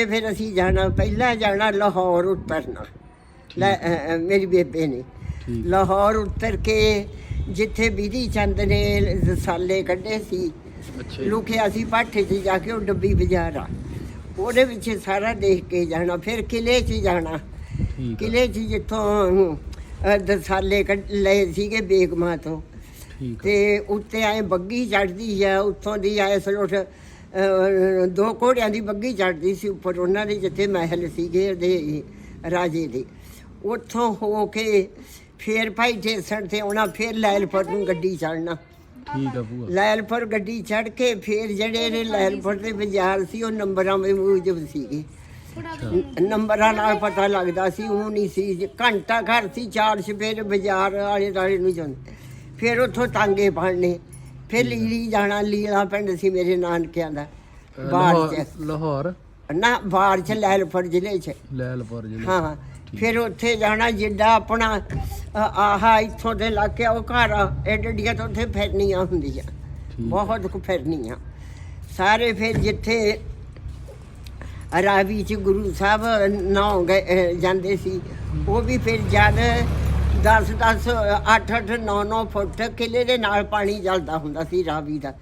ਤੇ ਫਿਰ ਅਸੀਂ ਜਾਣਾ ਪਹਿਲਾਂ ਜਾਣਾ ਲਾਹੌਰ ਉਤਰਨਾ। ਲੈ ਅ, ਅ, ਮੇਰੀ ਬੇਬੇ ਨੇ। ਲਾਹੌਰ ਉਤਰ ਕੇ ਜਿੱਥੇ ਬਿਧੀ ਚੰਦ ਨੇ ਰਸਾਲੇ ਕੱਢੇ ਸੀ ਅੱਛਾ ਜੀ। ਲੁਕਿਆ ਸੀ ਪਾਠੇ 'ਚ ਜਾ ਕੇ ਉਹ ਡੱਬੀ ਬਾਜ਼ਾਰ। ਆ ਉਹਦੇ ਵਿੱਚ ਸਾਰਾ ਦੇਖ ਕੇ ਜਾਣਾ ਫਿਰ ਕਿਲੇ 'ਚ ਜਾਣਾ। ਠੀਕ ਆ, ਕਿਲੇ 'ਚ ਜਿੱਥੋਂ ਅ, ਦਸਾਲੇ ਕੱਢ ਲਏ ਸੀਗੇ ਬੇਗਮਾਂ ਤੋਂ। ਠੀਕ ਆ, ਤੇ ਉੱਤੇ ਆਏ ਬੱਗੀ ਚੜਦੀ ਆ ਉੱਥੋਂ ਦੀ ਆਏ ਸਲੋਟ ਅਹ, ਦੋ ਘੋੜਿਆਂ ਦੀ ਬੱਗੀ ਚੜਦੀ ਸੀ ਉੱਪਰ ਉਹਨਾਂ ਦੇ ਜਿੱਥੇ ਮਹਿਲ ਸੀਗੇ ਉਹਦੇ ਰਾਜੇ ਦੇ। ਉੱਥੋਂ ਹੋ ਕੇ ਫੇਰ ਭਾਈ ਠੇਸਣ ਤੇ ਆਉਣਾ ਫੇਰ ਲੈਲਪੁਰ ਨੂੰ ਗੱਡੀ ਚੜਨਾ ਠੀਕ ਆ ਭੂਆ। ਲੈਲਪੁਰ ਗੱਡੀ ਚੜ ਕੇ ਫੇਰ ਜਿਹੜੇ ਨੇ ਲੈਲਪੁਰ ਦੇ ਬਾਜ਼ਾਰ ਸੀ ਉਹ ਨੰਬਰਾਂ ਦੇ ਮੂਜਬ ਸੀਗੇ। ਨੰਬਰਾਂ ਨਾਲ ਪਤਾ ਲੱਗਦਾ ਸੀ ਉਹ ਨਹੀਂ ਸੀ। ਘੰਟਾ ਘਰ ਸੀ ਚਾਰ ਸਪੇਰੇ ਬਾਜ਼ਾਰ ਆਲੇ ਦਾਲੇ ਨੂੰ ਜਾਂਦੇ। ਫਿਰ ਉੱਥੋਂ ਤਾਂਗੇ ਫੜਨੇ। ਫਿਰ ਲੀਲੀ ਜਾਣਾ ਲੀਲਾ ਪਿੰਡ ਸੀ ਮੇਰੇ ਨਾਨਕਿਆਂ ਦਾ ਬਾੜ ਚ। ਲਾਹੌਰ? ਨਾ ਬਾੜ ਚ ਲੈਲਪੁਰ ਜ਼ਿਲ੍ਹੇ ਚ। ਲੈਲਪੁਰ ਜ਼ਿਲ੍ਹੇ ਹਾਂ ਫਿਰ ਉੱਥੇ ਜਾਣਾ ਜਿੱਡਾ ਆਪਣਾ ਆਹਾ ਇੱਥੋਂ ਦੇ ਲਾਗੇ ਉਹ ਘਰ ਆ, ਐਡਡੀਆਂ ਤੋਂ ਉੱਥੇ ਫਿਰਨੀਆਂ ਹੁੰਦੀਆਂ। ਬਹੁਤ ਕੁ ਫਿਰਨੀਆਂ। ਸਾਰੇ ਫਿਰ ਜਿੱਥੇ ਰਾਵੀ ਚ ਗੁਰੂ ਸਾਹਿਬ ਨਹਾਉ ਗਏ ਜਾਂਦੇ ਸੀ ਉਹ ਵੀ ਫਿਰ ਜਦ 10 10 8 8 9 9 ਫੁੱਟ ਕਿਲੇ ਦੇ ਨਾਲ ਪਾਣੀ ਚੱਲਦਾ ਹੁੰਦਾ ਸੀ ਰਾਵੀ ਦਾ।